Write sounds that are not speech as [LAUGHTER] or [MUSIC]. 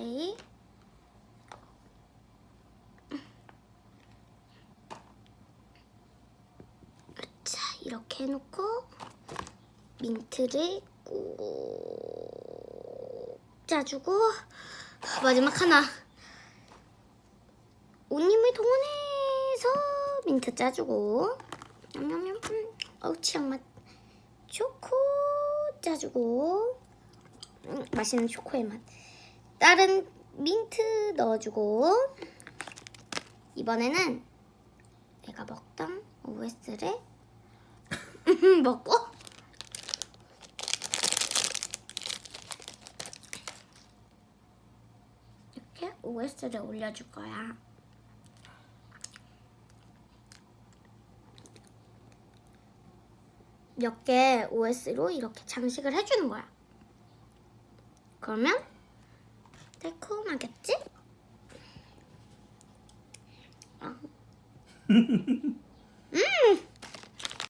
오케이. 자, 이렇게 해놓고 민트를 꾹 짜주고 마지막 하나. 옷님을 동원해서 민트 짜주고 냠냠냠. 어우 치약맛. 초코 짜주고 음, 맛있는 초코의 맛 다른 민트 넣어주고 이번에는 내가 먹던 OS를 [LAUGHS] 먹고 이렇게 OS를 올려줄 거야. 몇 개 OS로 이렇게 장식을 해주는 거야. 그러면 달콤하겠지? 어. [LAUGHS]